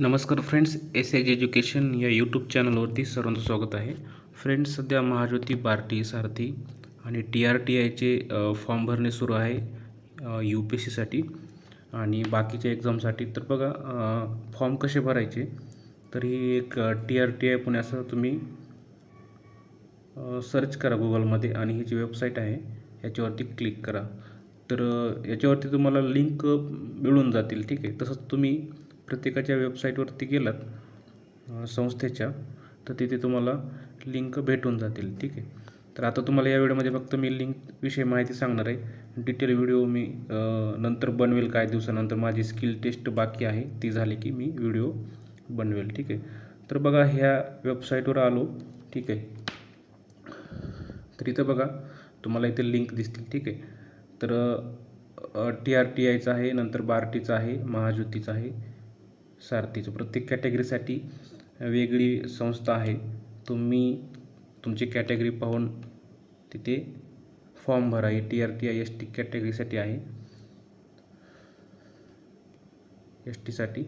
नमस्कार friends S H education या YouTube चॅनलवरती सर्वांचं स्वागत आहे. फ्रेंड्स सध्या महाज्योती बार्टी सारथी आणि टी आर टी आयचे फॉर्म भरणे सुरू आहे यू पी एस सीसाठी आणि बाकीच्या एक्झामसाठी तर बघा फॉर्म कसे भरायचे तर ही एक टी आर टी आय पुण्याचं तुम्ही सर्च करा गुगलमध्ये आणि ही जी वेबसाईट आहे याच्यावरती क्लिक करा. तर याच्यावरती तुम्हाला लिंक मिळून जातील ठीक आहे. तसंच तुम्ही प्रत्येकाच्या वेबसाईटवरती गेलात संस्थेच्या तर तिथे तुम्हाला लिंक भेटून जातील ठीक आहे? तर आता तुम्हाला या व्हिडिओमध्ये फक्त मी लिंकविषयी माहिती सांगणार आहे. डिटेल व्हिडिओ मी नंतर बनवेल काय दिवसानंतर माझी स्किल टेस्ट बाकी आहे ती झाली की मी व्हिडिओ बनवेल ठीक आहे? तर बघा ह्या वेबसाईटवर आलो ठीक आहे? तर इथं बघा तुम्हाला इथे लिंक दिसतील ठीक आहे? तर टी आर टी आयचं आहे नंतर बार्टीचं आहे महाज्योतीचं आहे सारथीचं. प्रत्येक कॅटेगरीसाठी वेगळी संस्था आहे. तुम्ही तुमची कॅटेगरी पाहून तिथे फॉर्म भरा. ही T R T I S T कॅटेगरीसाठी आहे. एस टीसाठी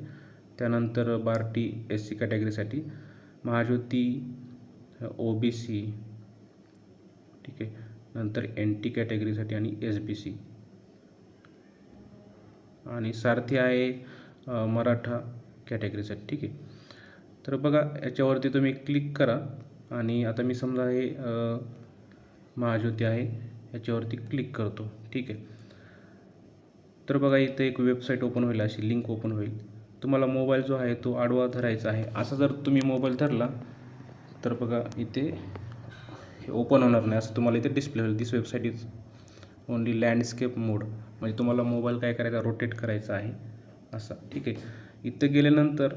त्यानंतर बार्टी एस सी कॅटेगरीसाठी महाज्योती ओ बी सी ठीक आहे. नंतर एन टी कॅटेगरीसाठी आणि एस बी सी आणि सारथी आहे मराठा कॅटेगरीसाठी ठीक आहे. तर बघा याच्यावरती तुम्ही क्लिक करा आणि आता मी समजा हे महाज्योती आहे याच्यावरती क्लिक करतो ठीक आहे. तर बघा इथं एक वेबसाईट ओपन होईल अशी लिंक ओपन होईल. तुम्हाला मोबाईल जो आहे तो आडवा धरायचा आहे. असा जर तुम्ही मोबाईल धरला तर बघा इथे हे ओपन होणार नाही. असं तुम्हाला इथे डिस्प्ले होईल. This website is only landscape mode म्हणजे तुम्हाला मोबाईल काय करायचा रोटेट करायचा आहे. असा. ठीक आहे. इथं गेल्यानंतर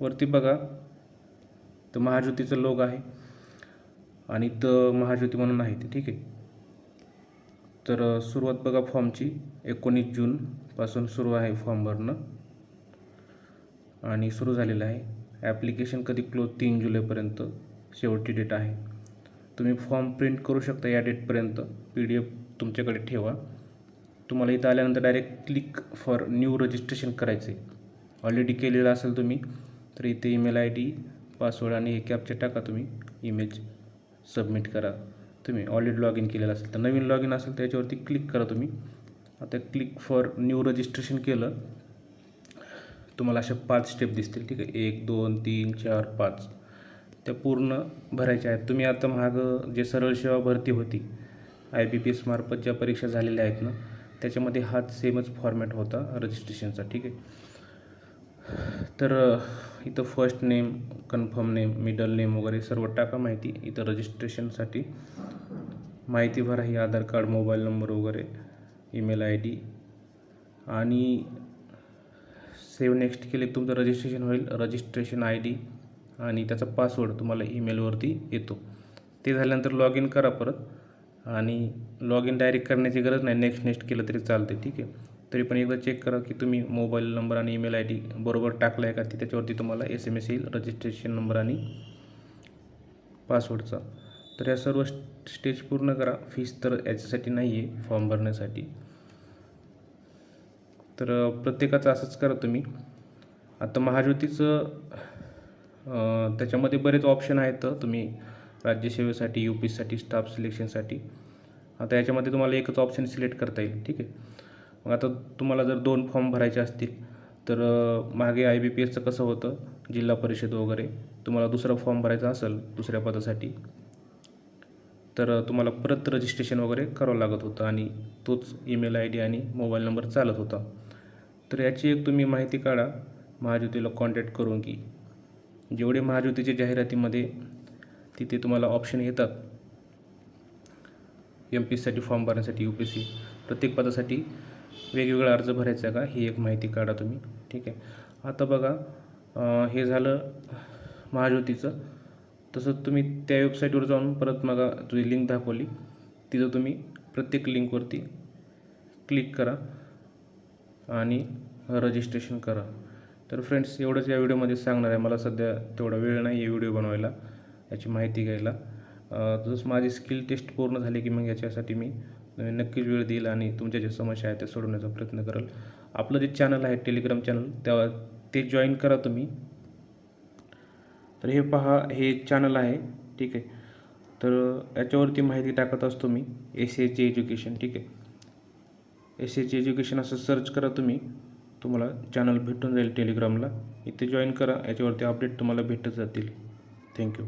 वरती बघा तर महाज्योतीचं लोग आहे आणि इथं महाज्योती म्हणून आहे ते. ठीक आहे. तर सुरुवात बघा फॉर्मची एकोणीस जूनपासून सुरू आहे फॉर्म भरणं. आणि सुरू झालेलं आहे. ॲप्लिकेशन कधी क्लोज तीन जुलैपर्यंत शेवटची डेट आहे. तुम्ही फॉर्म प्रिंट करू शकता या डेटपर्यंत पी डी एफ तुमच्याकडे ठेवा. तुम्हाला इथं आल्यानंतर direct click for new registration करायचं आहे ऑलरेडी केलेलं असेल तुम्ही तर इथे ईमेल आय डी पासवर्ड आणि हे कॅपचे टाका तुम्ही. ईमेल सबमिट करा. तुम्ही ऑलरेडी लॉग इन केलेलं असेल. तर नवीन लॉग इन असेल त्याच्यावरती क्लिक करा तुम्ही. आता क्लिक फॉर न्यू रजिस्ट्रेशन केलं तुम्हाला अशा पाच स्टेप दिसतील. ठीक आहे? एक दोन तीन चार पाच. त्या पूर्ण भरायच्या आहेत. तुम्ही आता मागं जे सरळ सेवा भरती होती आय बी पी एसमार्फत ज्या परीक्षा झालेल्या आहेत ना त्याच्यामध्ये हाच सेमच फॉर्मॅट होता रजिस्ट्रेशनचा ठीक आहे? तर इथं first name confirm name middle name वगैरे सर्व टाका माहिती. इथं रजिस्ट्रेशनसाठी माहिती भरा ही आधार कार्ड मोबाईल नंबर वगैरे ईमेल आय डी आणि सेव्ह नेक्स्ट केले तुमचं रजिस्ट्रेशन होईल. रजिस्ट्रेशन आय डी आणि त्याचा पासवर्ड तुम्हाला ईमेलवरती येतो. ते झाल्यानंतर लॉग इन करा परत. आणि लॉग इन डायरेक्ट करण्याची गरज नाही. नेक्स्ट नेक्स्ट केलं तरी चालते ठीक आहे? तरी पण एकदा चेक करा की तुम्ही मोबाईल नंबर आणि ईमेल आय डी बरोबर टाकला आहे का? ती त्याच्यावरती तुम्हाला एस एम एस येईल रजिस्ट्रेशन नंबर आणि पासवर्डचा तर या सर्व स्टेज पूर्ण करा. फीस तर याच्यासाठी नाही आहे फॉर्म भरण्यासाठी. तर प्रत्येकाचं असंच करा तुम्ही. आता महाज्योतीचं त्याच्यामध्ये बरेच ऑप्शन आहेत. तुम्ही राज्यसेवेसाठी यू पी एससाठी स्टाफ सिलेक्शनसाठी आता याच्यामध्ये तुम्हाला एकच ऑप्शन सिलेक्ट करता येईल ठीक आहे? मग आता तुम्हाला जर दोन फॉर्म भरायचे असतील तर मागे आय बी पी एसचं कसं होतं? जिल्हा परिषद वगैरे तुम्हाला दुसरा फॉर्म भरायचा असेल दुसऱ्या पदासाठी तर तुम्हाला परत रजिस्ट्रेशन वगैरे करावं लागत होतं आणि तोच ईमेल आय डी आणि मोबाईल नंबर चालत होता. तर याची एक तुम्ही माहिती काढा महाज्योतीला कॉन्टॅक्ट करून की जेवढे महाज्योतीच्या जाहिरातीमध्ये तिथे तुम्हाला ऑप्शन येतात. एम पी एससाठी फॉर्म भरण्यासाठी यू पी सी प्रत्येक पदासाठी वेगवेगळा अर्ज भरायचा आहे का? ही एक माहिती काढा तुम्ही. ठीक आहे. आता बघा हे झालं महाज्योतीचं. तसंच तुम्ही त्या वेबसाईटवर जाऊन परत मग तुझी लिंक दाखवली. तिथं तुम्ही प्रत्येक लिंकवरती क्लिक करा आणि रजिस्ट्रेशन करा. तर फ्रेंड्स एवढंच या व्हिडिओमध्ये सांगणार आहे. मला सध्या तेवढा वेळ नाही आहे व्हिडिओ बनवायला. याची माहिती घ्यायला. जसं माझी स्किल टेस्ट पूर्ण झाली की मग याच्यासाठी मी नक्कीच वेळ देईल आणि तुमच्या ज्या समस्या आहेत त्या सोडवण्याचा प्रयत्न करेल. आपलं जे चॅनल आहे टेलिग्राम चॅनल त्या ते जॉईन करा तुम्ही. तर हे पहा हे चॅनल आहे ठीक आहे. तर याच्यावरती माहिती टाकत असतो मी एस एच एज्युकेशन ठीक आहे. एस एच एज्युकेशन असं सर्च करा तुम्ही. तुम्हाला चॅनल भेटून जाईल टेलिग्रामला इथे जॉईन करा याच्यावरती अपडेट तुम्हाला भेटत जातील. थँक्यू